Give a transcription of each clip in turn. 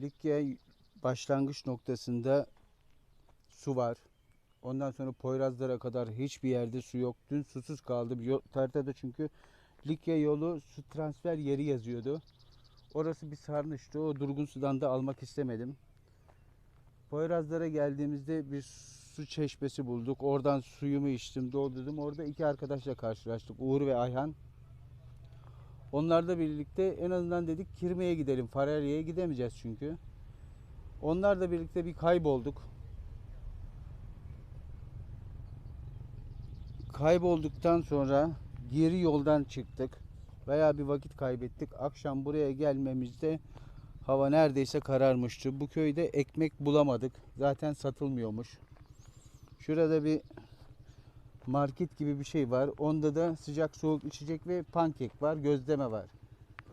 Likya başlangıç noktasında su var. Ondan sonra Poyrazlara kadar hiçbir yerde su yok. Dün susuz kaldı. Yo- Haritada çünkü Likya yolu su transfer yeri yazıyordu. Orası bir sarnıçtı. O durgun sudan da almak istemedim. Poyrazlara geldiğimizde bir su çeşmesi bulduk. Oradan suyumu içtim, doldurdum. Orada iki arkadaşla karşılaştık. Uğur ve Ayhan. Onlarla birlikte en azından dedik Kirme'ye gidelim. Fararya'ya gidemeyeceğiz çünkü. Onlarla birlikte bir kaybolduk. Kaybolduktan sonra geri yoldan çıktık. Bayağı bir vakit kaybettik. Akşam buraya gelmemizde hava neredeyse kararmıştı. Bu köyde ekmek bulamadık. Zaten satılmıyormuş. Şurada bir market gibi bir şey var. Onda da sıcak soğuk içecek ve pankek var, gözleme var.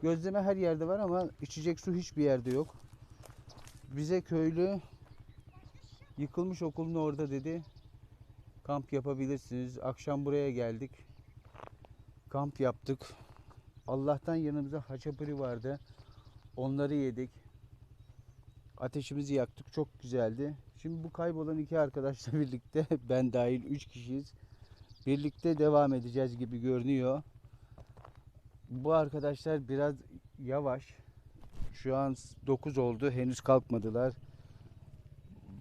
Gözleme her yerde var ama içecek su hiçbir yerde yok. Bize köylü yıkılmış okulun orada dedi. Kamp yapabilirsiniz. Akşam buraya geldik. Kamp yaptık. Allah'tan yanımızda haçapuri vardı. Onları yedik. Ateşimizi yaktık. Çok güzeldi. Şimdi bu kaybolan iki arkadaşla birlikte ben dahil üç kişiyiz. Birlikte devam edeceğiz gibi görünüyor. Bu arkadaşlar biraz yavaş. Şu an 9 oldu. Henüz kalkmadılar.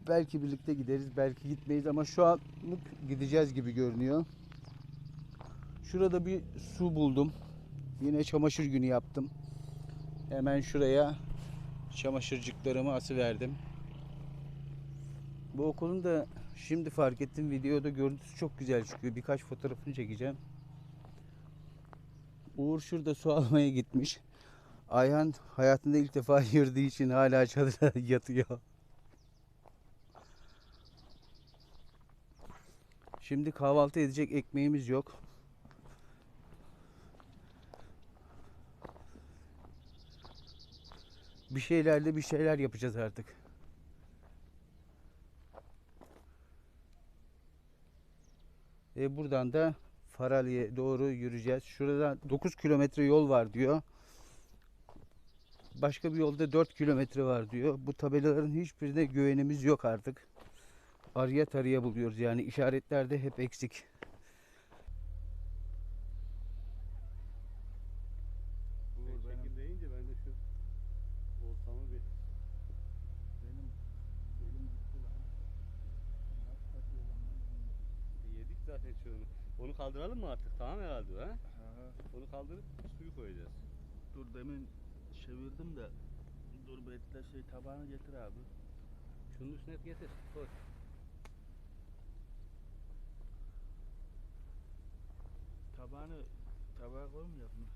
Belki birlikte gideriz, belki gitmeyiz ama şu anlık gideceğiz gibi görünüyor. Şurada bir su buldum. Yine çamaşır günü yaptım. Hemen şuraya çamaşırcıklarımı asıverdim. Bu okulun da şimdi fark ettim videoda görüntüsü çok güzel çıkıyor. Birkaç fotoğrafını çekeceğim. Uğur şurada su almaya gitmiş. Ayhan hayatında ilk defa yürüdüğü için hala çadıra yatıyor. Şimdi kahvaltı edecek ekmeğimiz yok. Bir şeylerle bir şeyler yapacağız artık. E buradan da Faralya'ya doğru yürüyeceğiz. Şurada 9 kilometre yol var diyor. Başka bir yolda 4 kilometre var diyor. Bu tabelaların hiçbirine güvenimiz yok artık. Arıya tarıya buluyoruz yani işaretlerde hep eksik. Bu çekim deyince ben de şu ortamı bir Benim elim gitti lan. Nasıl kaçıyor lan ben yedik zaten şunu. Onu kaldıralım mı artık? Tamam herhalde ha? Onu kaldırıp suyu koyacağız. Dur demin çevirdim de dur bekle şey tabağını getir abi. Şunun üstüne getir. Koy. Tabağını tabağa koymayacak mı?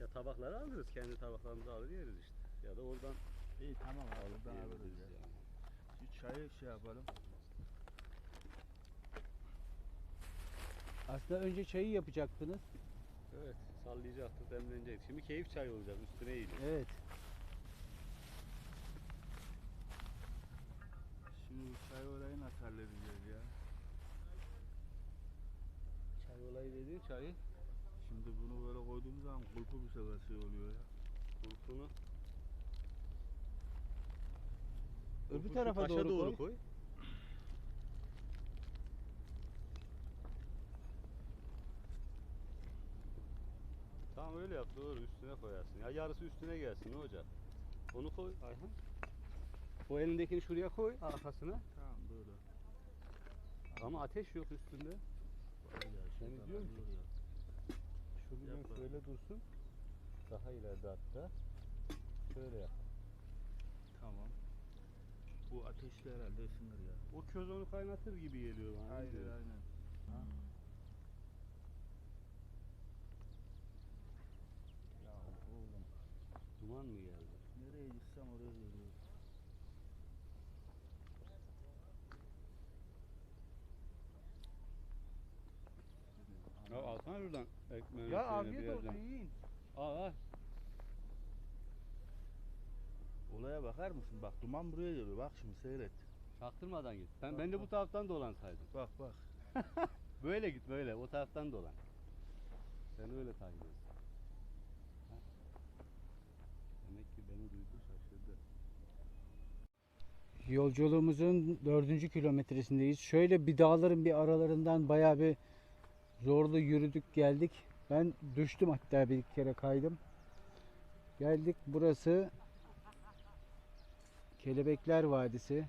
Ya tabakları alırız. Kendi tabaklarımızı alır yeriz işte. Ya da oradan İyi tamam abi alıp buradan alırız ya. yani. Şu çayı şey yapalım. Aslında önce çayı yapacaktınız. Evet. Sallayacaktık, demlenecek. Şimdi keyif çay olacak. Üstüne iyice. Evet. Şimdi bu çay olayı nasıl halledeceğiz ya? Çay olayı dediğin çayı. Şimdi bunu böyle koyduğumuz zaman kulpu bir sefer şey oluyor ya. Kurtunu Öbür tarafa taşa doğru, doğru koy. Tamam öyle yap doğru üstüne koyarsın. Ya yarısı üstüne gelsin ne olacak? Onu koy Ayhan. O elindekini şuraya koy arkasına. Tamam böyle. Ama ateş yok üstünde. Var ya, Ben şuradan diyorum ki-. Şu bir şöyle dursun. Daha ileride hatta. Şöyle yap. Tamam. Bu ateşli herhalde ısınır ya. O köz onu kaynatır gibi geliyor bana. Aynen aynen. Ha. Ya oğlum Duman mı geldi? nereye gitsem oraya geliyor. Ya alsana şuradan ekmeğin Ya afiyet olsun yiyin. Al al. Olaya bakar mısın? Bak duman buraya geliyor. Bak şimdi seyret. Çaktırmadan git. Ben, Bak, ben de bu bak. taraftan dolansaydım. Bak bak. Böyle git böyle. O taraftan dolan. Sen öyle takip et. Ha. Demek ki beni duydu şaşırdı. Yolculuğumuzun dördüncü kilometresindeyiz. Şöyle bir dağların bir aralarından bayağı bir zorlu yürüdük geldik. Ben düştüm hatta bir kere kaydım. Geldik burası Kelebekler Vadisi.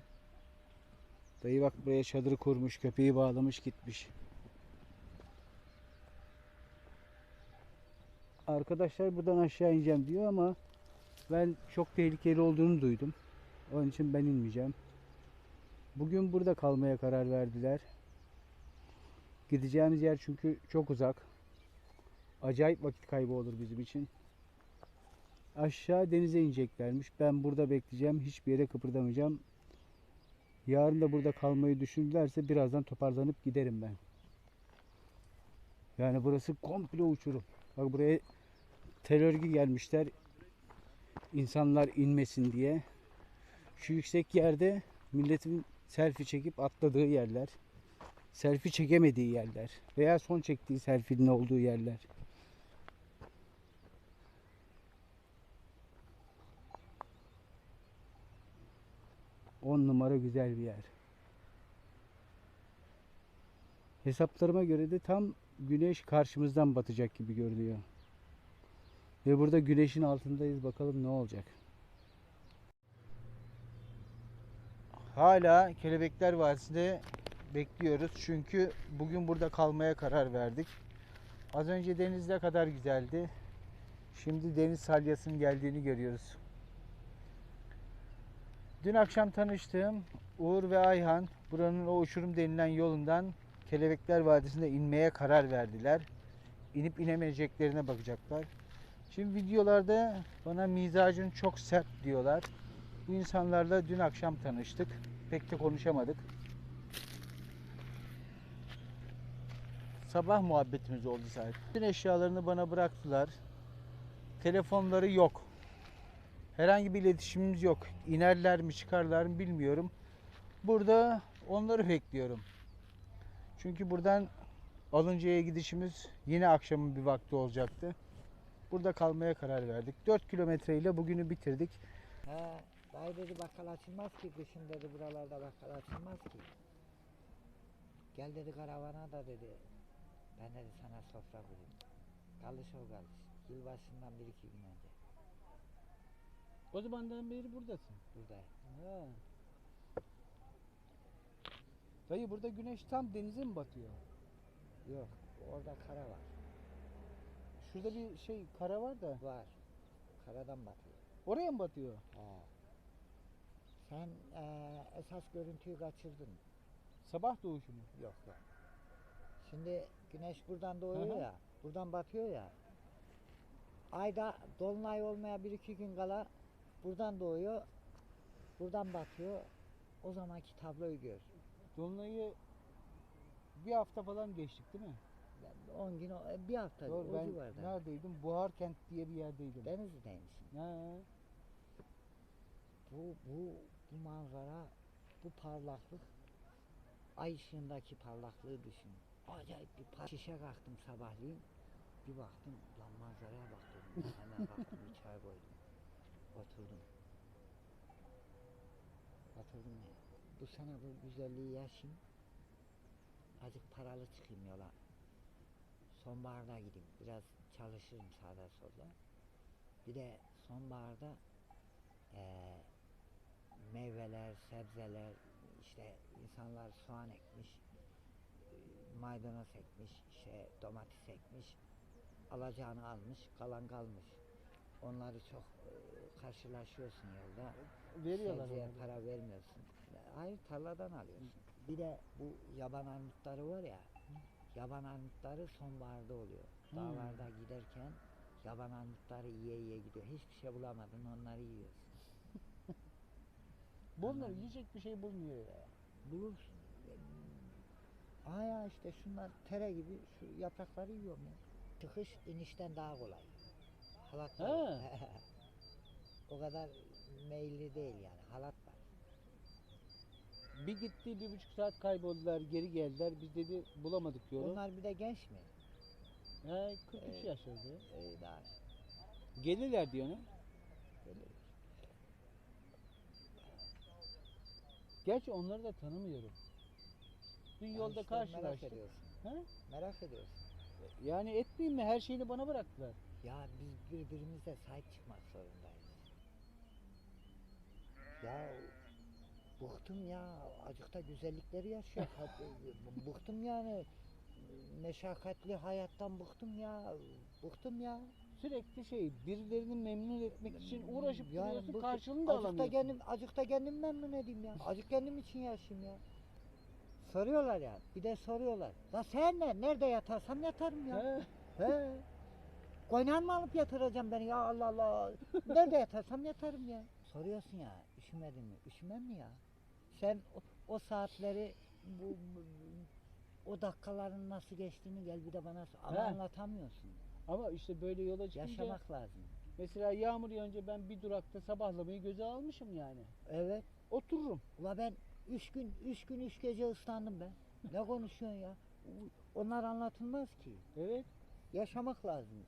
Dayı bak buraya çadırı kurmuş, köpeği bağlamış gitmiş. Arkadaşlar buradan aşağı ineceğim diyor ama ben çok tehlikeli olduğunu duydum. Onun için ben inmeyeceğim. Bugün burada kalmaya karar verdiler. Gideceğimiz yer çünkü çok uzak. Acayip vakit kaybı olur bizim için. Aşağı denize ineceklermiş. Ben burada bekleyeceğim. Hiçbir yere kıpırdamayacağım. Yarın da burada kalmayı düşünürlerse birazdan toparlanıp giderim ben. Yani burası komple uçurum. Bak buraya tel örgü gelmişler. İnsanlar inmesin diye. Şu yüksek yerde milletin selfie çekip atladığı yerler. Selfie çekemediği yerler. Veya son çektiği selfie'nin olduğu yerler. On numara güzel bir yer. Hesaplarıma göre de tam güneş karşımızdan batacak gibi görünüyor. Ve burada güneşin altındayız. Bakalım ne olacak. Hala Kelebekler Vadisi'nde bekliyoruz. Çünkü bugün burada kalmaya karar verdik. Az önce deniz ne kadar güzeldi. Şimdi deniz salyasının geldiğini görüyoruz. Dün akşam tanıştığım Uğur ve Ayhan buranın o uçurum denilen yolundan Kelebekler Vadisi'nde inmeye karar verdiler. İnip inemeyeceklerine bakacaklar. Şimdi videolarda bana mizacın çok sert diyorlar. Bu insanlarla dün akşam tanıştık. Pek de konuşamadık. Sabah muhabbetimiz oldu sadece. Bütün eşyalarını bana bıraktılar. Telefonları yok. Herhangi bir iletişimimiz yok. İnerler mi çıkarlar mı bilmiyorum. Burada onları bekliyorum. Çünkü buradan Alınca'ya gidişimiz yine akşamın bir vakti olacaktı. Burada kalmaya karar verdik. 4 kilometre ile bugünü bitirdik. He, dayı dedi bakkal açılmaz ki kışın dedi buralarda bakkal açılmaz ki. Gel dedi karavana da dedi. Ben dedi sana sofra kurayım. Kalış o kalış. Yılbaşından bir iki gün önce O zamandan beri buradasın. buradayım. Ha. Dayı burada güneş tam denize mi batıyor? Yok orada kara var. Şurada bir şey kara var da Var. Karadan batıyor. oraya mı batıyor? He. Sen eee, esas görüntüyü kaçırdın. Sabah doğuşu mu? Yok yok. Şimdi güneş buradan doğuyor hı. ya, buradan batıyor ya. Ayda dolunay olmaya bir iki gün kala buradan doğuyor, buradan batıyor. O zamanki tabloyu gör. Dolunay'ı bir hafta falan geçtik değil mi? Ben 10 gün, e, bir hafta Doğru o ben civarda. neredeydim? Buharkent diye bir yerdeydim. Denizli'deymişsin. Ha. Bu, bu, bu manzara, bu parlaklık, ay ışığındaki parlaklığı düşün. Acayip bir par- Şişe kalktım sabahleyin. Bir baktım, lan manzaraya baktım. Hemen kalktım bir çay koydum. Oturdum. Oturdum ya. Bu sene bu güzelliği yaşayayım. Azıcık paralı çıkayım yola. Sonbaharda gideyim. Biraz çalışırım sağda solda. Bir de sonbaharda eee meyveler, sebzeler, işte insanlar soğan ekmiş, maydanoz ekmiş, şey domates ekmiş, alacağını almış, kalan kalmış. Onları çok eee, karşılaşıyorsun yolda. Veriyorlar Sebzeye herhalde. para vermiyorsun. Hayır tarladan alıyorsun. Bir de bu yaban armutları var ya, yaban armutları sonbaharda oluyor. Hmm. Dağlarda giderken yaban armutları yiye yiye gidiyor. Hiçbir şey bulamadın onları yiyorsun. Bulunur, yiyecek bir şey bulunuyor ya. Bulursun. Aa ya işte şunlar tere gibi şu yaprakları yiyorum ya. Çıkış inişten daha kolay. Halat var. Ha. o kadar meyilli değil yani halat var. Bir gitti bir buçuk saat kayboldular geri geldiler biz dedi bulamadık yolu. Onlar bir de genç mi? Ha, 43 Evet. yaşlarında. Ee, daha Gelirler diyor ne? Gerçi onları da tanımıyorum. Dün Yani yolda işte Merak karşılaştık. ediyorsun. Ha? Merak ediyorsun. Yani etmeyeyim mi? Her şeyini bana bıraktılar. Ya biz birbirimize sahip çıkmak zorundayız. Ya bıktım ya. Acıkta güzellikleri yaşıyor. Hadi, bıktım yani. Meşakkatli hayattan bıktım ya. Bıktım ya. Sürekli şey birilerini memnun etmek için uğraşıp Yani duruyorsun bıktım. karşılığını da Acıkta alamıyorsun. kendim, acıkta kendim memnun edeyim ya. Acık kendim için yaşayayım ya. Soruyorlar ya. Bir de soruyorlar. La sen ne? Nerede yatarsam yatarım ya. He. He. Koynan mı alıp yatıracağım beni ya Allah Allah. Nerede yatarsam yatarım ya. Soruyorsun ya üşümedin mi? Üşümem mi ya? Sen o, o saatleri bu, bu- o dakikaların nasıl geçtiğini gel bir de bana sor- ama He. anlatamıyorsun. Ama işte böyle yola çıkınca Yaşamak lazım. mesela yağmur yağınca ben bir durakta sabahlamayı göze almışım yani. Evet. Otururum. Ula ben üç gün, üç gün, üç gece ıslandım ben. Ne konuşuyorsun ya? Onlar anlatılmaz ki. Evet. Yaşamak lazım.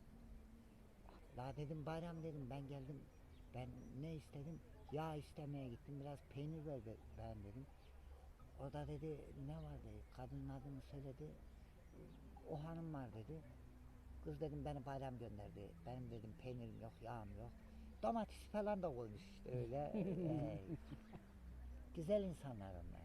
La dedim bayram dedim ben geldim. Ben ne istedim? Yağ istemeye gittim. Biraz peynir ver be- ben dedim. O da dedi ne var dedi. Kadının adını söyledi. O hanım var dedi. Kız dedim beni bayram gönderdi. Benim dedim peynirim yok, yağım yok. Domates falan da koymuş işte öyle. Ee, güzel insanlar onlar.